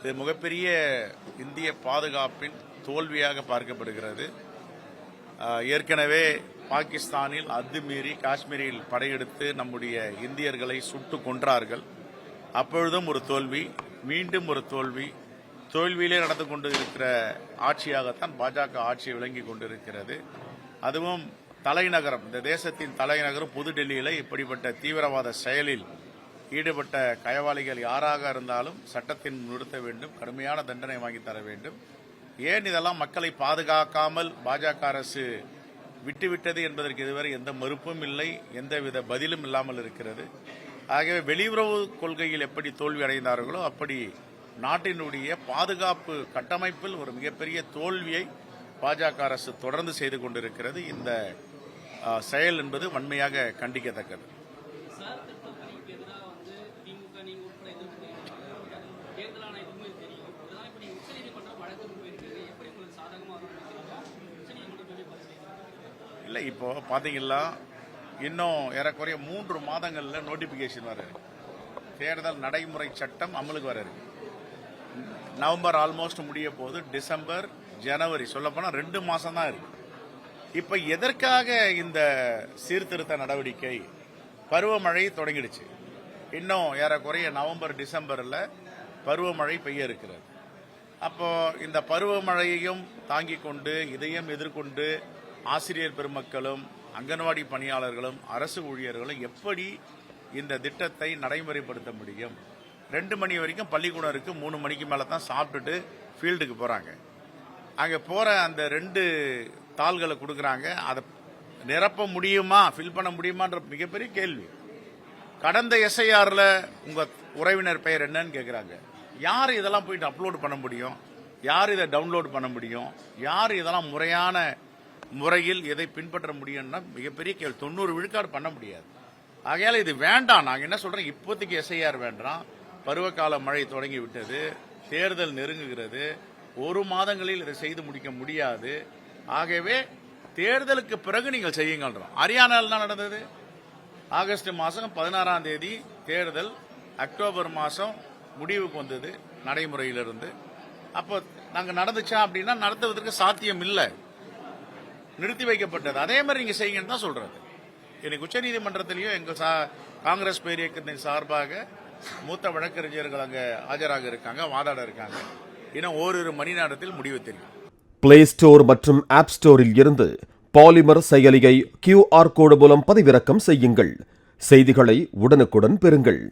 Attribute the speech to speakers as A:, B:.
A: இது மிகப்பெரிய இந்திய பாதுகாப்பின் தோல்வியாக பார்க்கப்படுகிறது. ஏற்கனவே பாகிஸ்தானில் அத்துமீறி காஷ்மீரில் படையெடுத்து நம்முடைய இந்தியர்களை சுட்டு கொன்றார்கள். அப்பொழுதும் ஒரு தோல்வி மீண்டும் ஒரு தோல்வி தோல்வியிலே நடந்து கொண்டு இருக்கிற ஆட்சியாகத்தான் பாஜக ஆட்சி விளங்கி கொண்டிருக்கிறது. அதுவும் தலைநகரம் இந்த தேசத்தின் தலைநகரம் புதுடெல்லியில் இப்படிப்பட்ட தீவிரவாத செயலில் ஈடுபட்ட கயவாளிகள் யாராக இருந்தாலும் சட்டத்தின் நிறுத்த வேண்டும் கடுமையான தண்டனை வாங்கி தர வேண்டும். ஏன் இதெல்லாம் மக்களை பாதுகாக்காமல் பாஜக அரசு விட்டுவிட்டது என்பதற்கு இதுவரை எந்த மறுப்பும் இல்லை எந்தவித பதிலும் இல்லாமல் இருக்கிறது. ஆகவே வெளியுறவு கொள்கையில் எப்படி தோல்வி அடைந்தார்களோ அப்படி நாட்டினுடைய பாதுகாப்பு கட்டமைப்பில் ஒரு மிகப்பெரிய தோல்வியை பாஜக அரசு தொடர்ந்து செய்து கொண்டிருக்கிறது. இந்த செயல் என்பது வன்மையாக கண்டிக்கத்தக்கது. இல்லை. இப்போ பார்த்தீங்கன்னா இன்னும் ஏறக்குறைய மூன்று மாதங்களில் நோட்டிபிகேஷன் வர இருக்கு. தேர்தல் நடைமுறை சட்டம் அமலுக்கு வர இருக்கு. நவம்பர் ஆல்மோஸ்ட் முடிய போது டிசம்பர் ஜனவரி சொல்லப்போனால் ரெண்டு மாதம் தான் இருக்கு. இப்போ எதற்காக இந்த சீர்திருத்த நடவடிக்கை பருவமழை தொடங்கிடுச்சு? இன்னும் ஏறக்குறைய நவம்பர் டிசம்பரில் பருவமழை பெய்ய இருக்கிறது. அப்போ இந்த பருவமழையையும் தாங்கிக் கொண்டு இதையும் எதிர்கொண்டு ஆசிரியர் பெருமக்களும் அங்கன்வாடி பணியாளர்களும் அரசு ஊழியர்களும் எப்படி இந்த திட்டத்தை நடைமுறைப்படுத்த முடியும்? ரெண்டு மணி வரைக்கும் பள்ளிக்கூடம் இருக்கு மூணு மணிக்கு மேலே தான் சாப்பிட்டுட்டு ஃபீல்டுக்கு போகிறாங்க அங்கே போகிற அந்த ரெண்டு தாள்களை கொடுக்குறாங்க. அதை நிரப்ப முடியுமா? ஃபில் பண்ண முடியுமான்ற மிகப்பெரிய கேள்வி. கடந்த எஸ்ஐஆரில் உங்கள் உறவினர் பெயர் என்னன்னு கேட்குறாங்க யார் இதெல்லாம் போயிட்டு அப்லோட் பண்ண முடியும்? யார் இதை டவுன்லோட் பண்ண முடியும்? யார் இதெல்லாம் முறையான முறையில் எதை பின்பற்ற முடியும்னா மிகப்பெரிய கேள்வி. தொண்ணூறு விழுக்காடு பண்ண முடியாது. ஆகையால் இது வேண்டாம். நாங்கள் என்ன சொல்கிறோம் இப்போதைக்கு எஸ்ஐஆர் வேண்டாம். பருவகால மழை தொடங்கி விட்டது. தேர்தல் நெருங்குகிறது. ஒரு மாதங்களில் இதை செய்து முடிக்க முடியாது. ஆகவே தேர்தலுக்கு பிறகு நீங்கள் செய்யுங்கன்றோம் ஹரியானாவில் தான் நடந்தது. ஆகஸ்ட் மாதம் பதினாறாம் தேதி தேர்தல். அக்டோபர் மாதம் முடிவுக்கு வந்தது நடைமுறையிலிருந்து. அப்போ நாங்கள் நடந்துச்சா அப்படின்னா நடத்துவதற்கு சாத்தியம் இல்லை நிறுத்தி வைக்கப்பட்டது. அதே மாதிரி நீங்க செய்யுங்கன்னு தான் சொல்றது. இன்னைக்கு உச்சநீதிமன்றத்திலையும் எங்க சா- காங்கிரஸ் பேரியக்கத்தின் சார்பாக மூத்த வழக்கறிஞர்கள் அங்க ஆஜராக இருக்காங்க வாதாட இருக்காங்க. இன்னும் ஓரிரு மணி நேரத்தில் முடிவு தெரியும்.
B: பிளே ஸ்டோர் மற்றும் ஆப் ஸ்டோரில் இருந்து பாலிமர் செயலியை கியூஆர் கோடு மூலம் பதிவிறக்கம் செய்யுங்கள். செய்திகளை உடனுக்குடன் பெறுங்கள்.